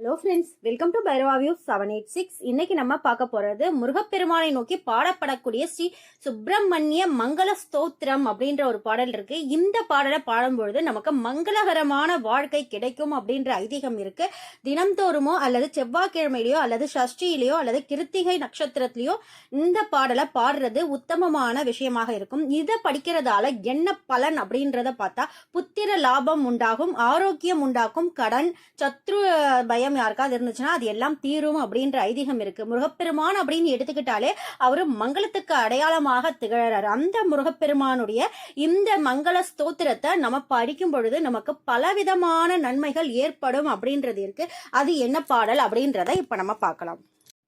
Hello friends welcome to Bhairava view seven eight six இன்னைக்கு நம்ம பார்க்க போறது முருகப்பெருமானை நோக்கி பாடப்படக்கூடிய ஸ்ரீ சுப்பிரமணிய மங்கள ஸ்தோத்திரம் அப்படின்ற ஒரு பாடல் இருக்கு. இந்த பாடலை பாடும்பொழுது நமக்கு மங்களகரமான வாழ்க்கை கிடைக்கும் அப்படின்ற ஐதீகம் இருக்கு. தினம்தோறுமோ அல்லது செவ்வாய்க்கிழமையிலையோ அல்லது சஷ்டியிலையோ அல்லது கிருத்திகை நட்சத்திரத்திலையோ இந்த பாடலை பாடுறது உத்தமமான விஷயமாக இருக்கும். இதை படிக்கிறதால என்ன பலன் அப்படின்றத பார்த்தா புத்திர லாபம் உண்டாகும் ஆரோக்கியம் உண்டாக்கும் கடன் சத்ரு பயம் யாருக்காவது இருந்துச்சுன்னா அது எல்லாம் தீரும் அப்படின்ற ஐதீகம் இருக்கு. முருகப்பெருமான் அப்படின்னு எடுத்துக்கிட்டாலே அவரு மங்களத்துக்கு அடையாளமாக திகழறார். அந்த முருகப்பெருமானுடைய இந்த மங்கள ஸ்தோத்திரத்தை நம்ம படிக்கும் பொழுது நமக்கு பலவிதமான நன்மைகள் ஏற்படும் அப்படின்றது இருக்கு. அது என்ன பாடல் அப்படின்றத இப்ப நம்ம பார்க்கலாம்.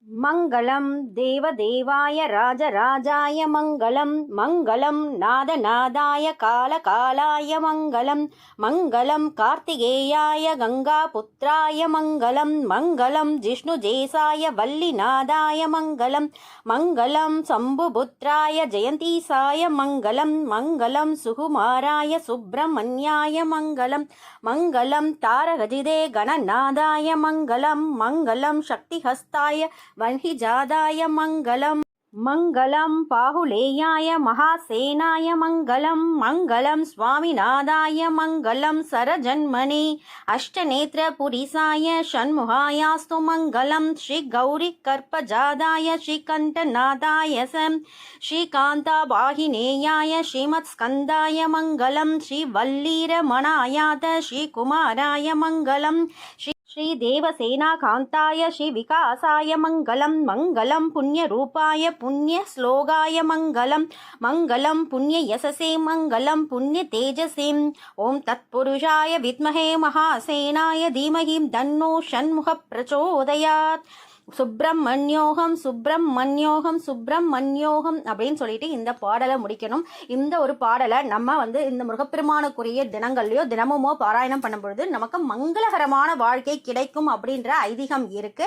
மங்களம் தேவதேவாய ராஜராஜாய மங்களம் மங்களம் நாதநாதாய காலகாலாய மங்களம் மங்களம் கார்த்திகேயாய கங்காபுத்திராய மங்களம் மங்களம் ஜிஷ்ணுஜேசாய வல்லிநாதாய மங்களம் மங்களம் சம்புபுத்திராய ஜெயந்தீசாய மங்களம் மங்களம் சுகுமாராய சுப்பிரமணியாய மங்களம் மங்களம் தாரகஜிதே கணநாதாய மங்களம் மங்களம் சக்திஹஸ்தாய வன்ஹிஜாதாய மங்களம். மங்களம் பாகுலேயாய மகாசேனாய மங்களம். மங்களம் சுவாமிநாதாய மங்களம். சரஜன்மனே அஷ்டநேத்திர புரிசாய ஷண்முகாயாஸ்து மங்களம். ஸ்ரீ கௌரி கற்பஜாதாய ஸ்ரீகண்டநாதாய சம் ஸ்ரீகாந்தா வாகினேயாய ஸ்ரீமத் ஸ்கந்தாய மங்களம். ஸ்ரீ வல்லீரமணாயாத ஸ்ரீகுமாராய மங்களம். ஸ்ரீ श्रीदेवसेनाकान्ताय श्रीविकासाय मङ्गलं मङ्गलं पुण्यरूपाय पुण्यश्लोकाय मङ्गलं मङ्गलं पुण्ययशसे मङ्गलं पुण्यतेजसे। ॐ तत्पुरुषाय विद्महे महासेनाय धीमहि तन्नो षण्मुखः प्रचोदयात् சுப்பிரமணியோகம் சுப்பிரமணியோகம் சுப்பிரமணியோகம் அப்படின்னு சொல்லிட்டு இந்த பாடலை முடிக்கணும். இந்த ஒரு பாடலை நம்ம வந்து இந்த முருகப்பெருமானுக்குரிய தினங்கள்லயோ தினமுமோ பாராயணம் பண்ணும்பொழுது நமக்கு மங்களகரமான வாழ்க்கை கிடைக்கும் அப்படின்ற ஐதீகம் இருக்கு.